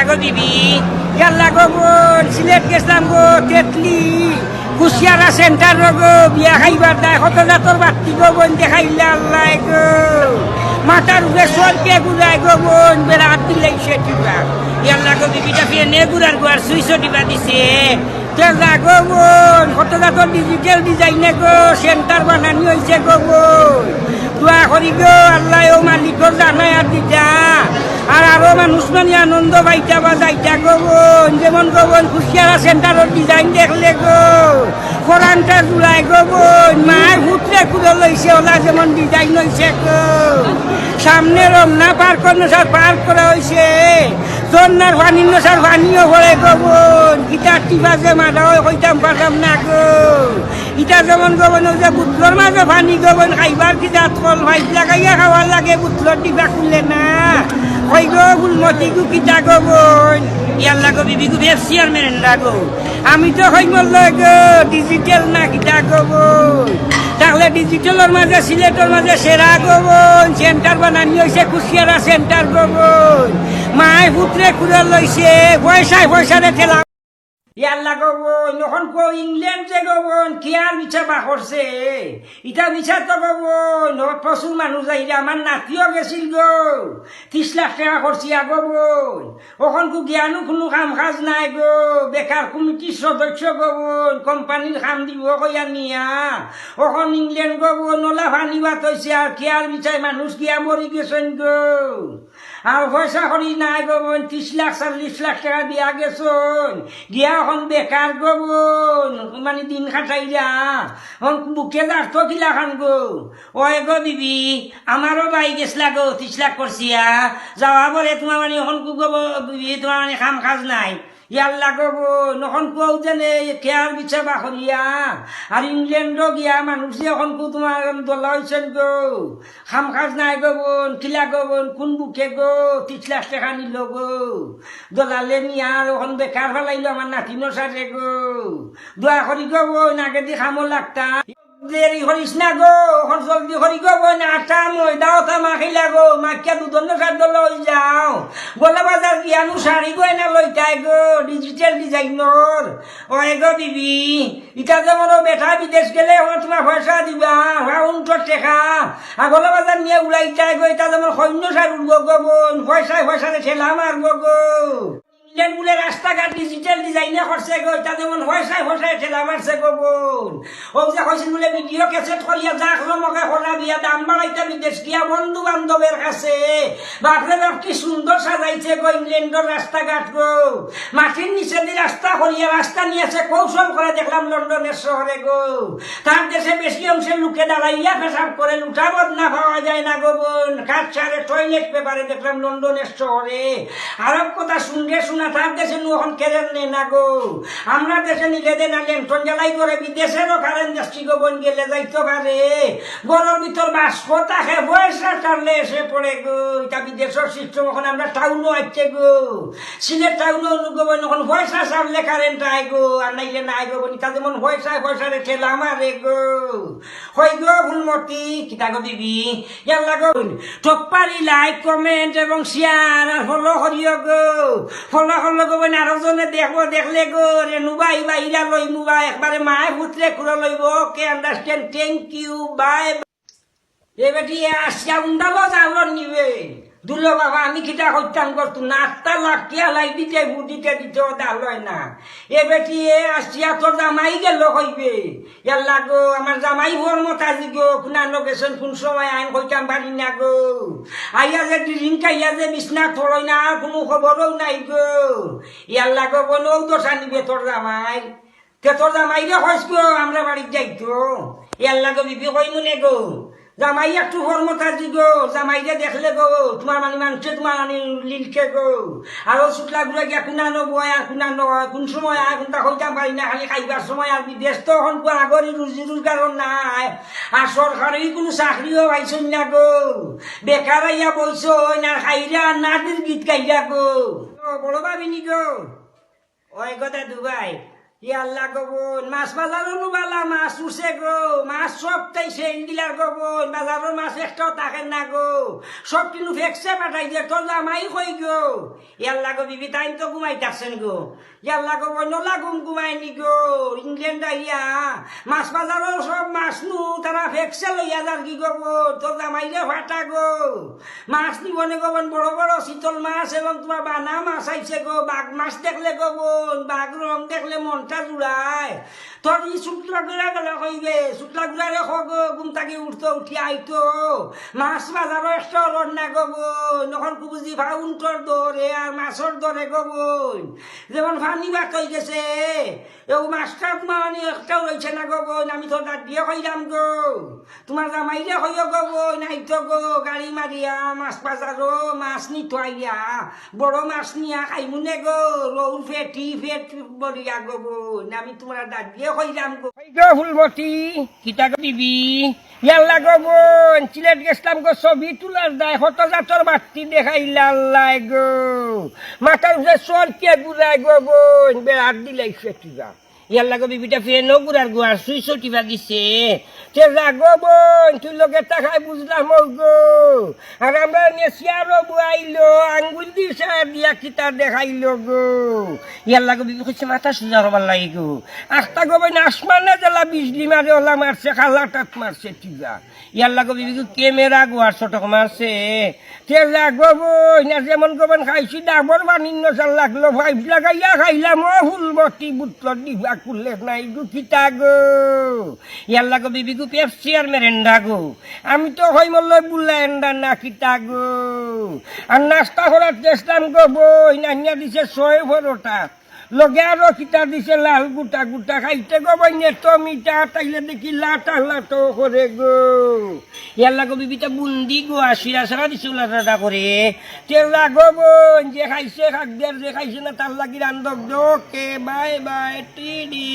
কিতা গো দিবি ইয়াল্লা গো সিলেট গেছিলাম গো তেতলি কুশিয়ারা সেন্টার গো, বিয়া খাইবার দায় কত জাতর বাত্তি গো বোন দেখাইলে আল্লাহ গো। মাথার উপরে সরকে গুড়ায় গো বোন বেড়া বেড়াত দিলাইছে টিপা ইয়াল্লা গো দিবিটা ফিরে নে গুড়ার গুয়ার সুইচ টিপা দিছে। তেলা গো বোন কত জাতর ডিজিটাল ডিজাইনে গো সেন্টার বানানি হয়েছে গো বোন দোয়া করি গো, আল্লাহ ও মানুষ মানে আনন্দ পাইতা বা যাইতা গো বোন যেমন গো বোন খুশিয়ারা সেন্টারের ডিজাইন দেখলে গো। কোরআনটা জুড়াই গো বোন মায় ভুতরে কুড়ে লইছে ওলা যেমন ডিজাইন হয়েছে গো। সামনে রমনা পার্ক অনুসার পার্ক করা হয়েছে জন্নার পানি নসার পানিও ভরে গো বোন গিটার টিপা যে মাদাও হইতাম পারতাম না গো। ইটা যেমন গবন যে বুতলর মাঝে পানি গবন খাইবার কি দাঁত কল ভাই লাগাইয়া খাওয়ার লাগে বুতলর টিপা খুললে না। আমি তো ডিজিটাল না কিটা গবন তাহলে ডিজিটালের মাঝে, সিলেটের মাঝে সেরা গবন সেন্টার বানানি হয়েছে কুশিয়ারা সেন্টার গবন মায় পুত্রে কুড়ে লইছে, পয়সায় পয়সারে ঠেলা ইয়াল্লা গবন এখন কো ইংল্যান্ড যে গবন, কি আর মিছা বা করছে? ইটা মিছা তো গবন প্রচুর মানুষ যাইলে আমার নাতিও গেছিল গো। ত্রিশ লাখ টাকা করছি আ গবন। ওখন কো জ্ঞানো কোনো কাম কাজ নাই গো। বেকার কমিটির সদস্য গবন কোম্পানির কাম দিব কইয়া নিয়া ওখন ইংল্যান্ড গবন ওলা ভানিবা তৈছে আর কি আর মিছাই মানুষ গিয়া মরি গেছেন গো। আর পয়সা করি নাই গবন ত্রিশ লাখ চল্লিশ লাখ টাকা দিয়া গেছন গিয়া হন বেকার গবন মানে দিন খাটাইলা হন বুকে তো কিলা খান গো। ওই গো দিবি আমারও বাই গেছিলা গো ত্রিশ লাখ করছিয়া যাওয়া বলে তোমার মানে হন দিবি তোমার মানে খাম কাজ নাই। ইয়াল্লা গব নখন কুয়াও জানে কেয়ার বিছা বা করিয়া আর ইংল্যান্ডও গিয়া মানুষ এখন কু তোমার দলা হয়েছেন গো। খাম কাজ নাই গবন কিলা গবন কোন বুকে গো ত্রিশ লাখ টাকা নিল গো। দলালে নিয়া আর ওখান বেকার ফেলাইলো আমার নাতিনো সাথে গো। দোয়া করি গবন আগে দি খামো লাগতা। দেরি করিস না গো, এখন জলদি করি গো, বই না আটা ময়দাও তা মাখিলা গো মাখিয়া দুধন খাদ্য লই যাও। গোলা বাজার গিয়ানো শাড়ি গো না লইতাই গো ডিজিটাল ডিজাইনর ওই গো দিবি, ইটা যেমন বেটা বিদেশ গেলে এখন তোমার পয়সা দিবা উন্টর টেকা। আর গোলা বাজার নিয়ে উলাই যায় গো এটা যেমন সৈন্য সার উঠবো গো বোন পয়সায় পয়সাতে ঠেলা মারবো গো। ইংল্যান্ড বলে ডিজিটাল ডিজাইনে করছে গো, এটা যেমন মারছে গো বোন। ও যে বলে ভিডিও ক্যাসেট করিয়া যা মকে করা বিয়া দাম বন্ধু বান্ধবের কাছে। বাপরে বাপ, কি সুন্দর সাজাইছে গো ইংল্যান্ডের রাস্তাঘাট গো। মাটির নিচে দিয়ে রাস্তা করিয়া রাস্তা নিয়েছে, কৌশল করে দেখলাম লন্ডনের শহরে গো। তার দেশে বেশি অংশের লোকে দাঁড়াইয়া পেশাব করে লুটাবদ না পাওয়া যায় না গো বোন। কাঠ ছাড়ে টয়লেট পেপারে দেখলাম লন্ডনের শহরে। আরব কথা শুনলে শোনা তার দেশে নু এখন কেরেন নে না গো। আমরা দেশে নিলে দে না লেন্টন জ্বালাই করে বিদেশেরও কারেন্ট যাচ্ছি গো বোন গেলে যাইতে পারে। গরর ভিতর বাষ্প তাকে পয়সা টানলে এসে পড়ে গো। এটা বিদেশের সিস্টেম এখন আমরা টাউনও আসছে গো। সিলেট টাউনও অনুগমন এখন পয়সা সামলে কারেন্ট আয় গো। আর নাইলে নাই গো বোন তা যেমন পয়সা পয়সা রে ঠেলা মারে গো। হই গো ফুলমতি কিতা গো দিবি ইয়াল্লা গো টপ্পারি লাইক কমেন্ট এবং শেয়ার আর ফলো করিও গো। ফলো করল গো আরও জনে দেখব, দেখলে গো রেনুবা ইবা ইরা লইমুবা একবারে মায় পুত্রে কুড়ো লইব ইউ বাই বেটি আসিয়া উন্ডালো যাওয়ার নিবে। দুলো বাবা আমি কিটা করতাম করতো না আটটা লাখ টিয়া লাই দিতে বুদিতে দিতে দালয় না। এ বেটি, এ আসিয়া তোর জামাই গেল কইবে ইয়াল্লা গো আমার জামাই হওয়ার মত আজি গো কোনা লোকেশন কোন সময় আইন কইতাম পারি না গো। আইয়া যে ড্রিঙ্ক খাইয়া যে বিছনা থরই না, কোনো খবরও নাই গো। ইয়াল্লা গো বনও দশা নিবে তোর জামাই। তে তোর জামাই রে হইস গো আমরা বাড়ির যাইতো। ইয়াল্লা গো বিবি কই মনে গো। জামাই একটু হরমত আজি গো জামাই যে দেখলে গো, তোমার মানে মানুষে তোমার মানে লিখে গো। আরও শুক্লা গুলো গিয়া কুনা নবয় আর কুনা নয় কোন সময় আর কোনটা হইতাম পারি না, খালি খাইবার সময় আর বিদেশ তো এখন আগরই রুজি রোজগারও নাই। আর সরকারি কোনো চাকরিও পাইছই না গো। বেকার আইয়া বইছ, না খাইরা নাতির গীত গাইরা গো। বড় ভাবিনি গো। ওই কথা দুবাই ইয়াল্লা গবন, মাছ বাজারও নুবালা মাছ উঠছে গো, মাছ সব তাই সেন দিলার গবন বাজারের মাছ একটাও থাকে না গো। সব কিন্তু ফেকসে পাঠাই জামাই কই গো। ইয়াল্লা গো, বিবি তাই তো ঘুমাইতাছেন গো। ইয়াল্লা গো নলা ঘুম ঘুমাইনি গো ইংল্যান্ড আইয়া মাছ বাজারের সব মাছ নু তারা ফেকসে লইয়া যার কি গবন তোর জামাইরে ফাটা গো। মাছ নিবনে গবন, বড় বড় শীতল মাছ এবং তোমার বানা মাছ আইছে গো, বাঘ মাছ দেখলে গবন, বাঘ রং দেখলে মনটা জুড়ায় তোর ই শুক্লা গুড়া গেলে কইবে শুক্লা গুড়ারে খগ ঘুম থাকি উঠতো উঠি আইতো মাছ বাজারও একটা রন্না গবন নখন কুবুজি ভা উন্টর দরে আর মাছর দরে গবন যেমন ফানি বাক হয়ে গেছে, এও মাছটা মানে একটাও রয়েছে না গবন আমি তো দাঁত দিয়ে কইলাম গো। তোমার জামাইরে হইও গবন আইতো গো, গাড়ি মারিয়া মাছ বাজারও মাছ নিতো আইয়া বড় মাছ নিয়া খাইমুনে গো রৌল ফেটি ফেট বলিয়া গবন আমি তোমার দাঁত দিয়ে কইলাম গো। ফুলমতি কিতা দিবি? ইয়াল্লা গো বোন চিলেট গেছিলাম গো ছবি তোলার দায় হত জাতর বাতি দেখাইলা আল্লাহ গো। মাথার উপরে সর কে গুড়ায় গো বোন বেড়ার দিলাই ফেটিবা ইয়াল্লা গো বিবিটা ফেনো গুড়ার গুয়ার সুই সটিবা দিছে তে রাগো বোন, তুই লোকে তাকাই বুঝলাম গো আর আমরা নেশিয়ারও বুয়াইলো আঙ্গুল দিয়ে সার দিয়া কিতা দেখাইলো গো। ইয়াল্লা গো বিবি কইছে, মাথা সুজা হবার লাগি গো। আস্তা গো বই আসমানে জেলা বিজলি মারে, ওলা মারছে, খালাটাত মারছে টিবা ইয়াল্লা গো বিবি ক্যামেরা গোয়ার ছটক মারছে। তে রাগো বই না যেমন গোবন খাইছি ডাবর বানিন্ন চাল লাগল ভাই লাগাইয়া খাইলাম ও ফুলবতি বুতল দিবা কুলে নাই গো কিতা গো? ইয়াল্লা গো বিবি গো পেপসি আর মেরেন্ডা গো। আমি তো হই মল্ল বুল্লা এন্ডা না কিতা গো। আর নাস্তা করার চেষ্টাম গো বই না দিছে ছয় বড়টা লগে আরও কিতা দিছে, লাল গুটা গুটা খাইতে গো বই নেতো মিটা তাইলে দেখি লাটা লাটো করে গো। ইয়াল্লা গো বিবিটা বুন্দি গো আসিরা সারা দিছে লাটা করে। তেলা বোন যে খাইছে খাক যে খাইছে না তার লাগি রান্ধক দোকে বাই বাই, টিডি।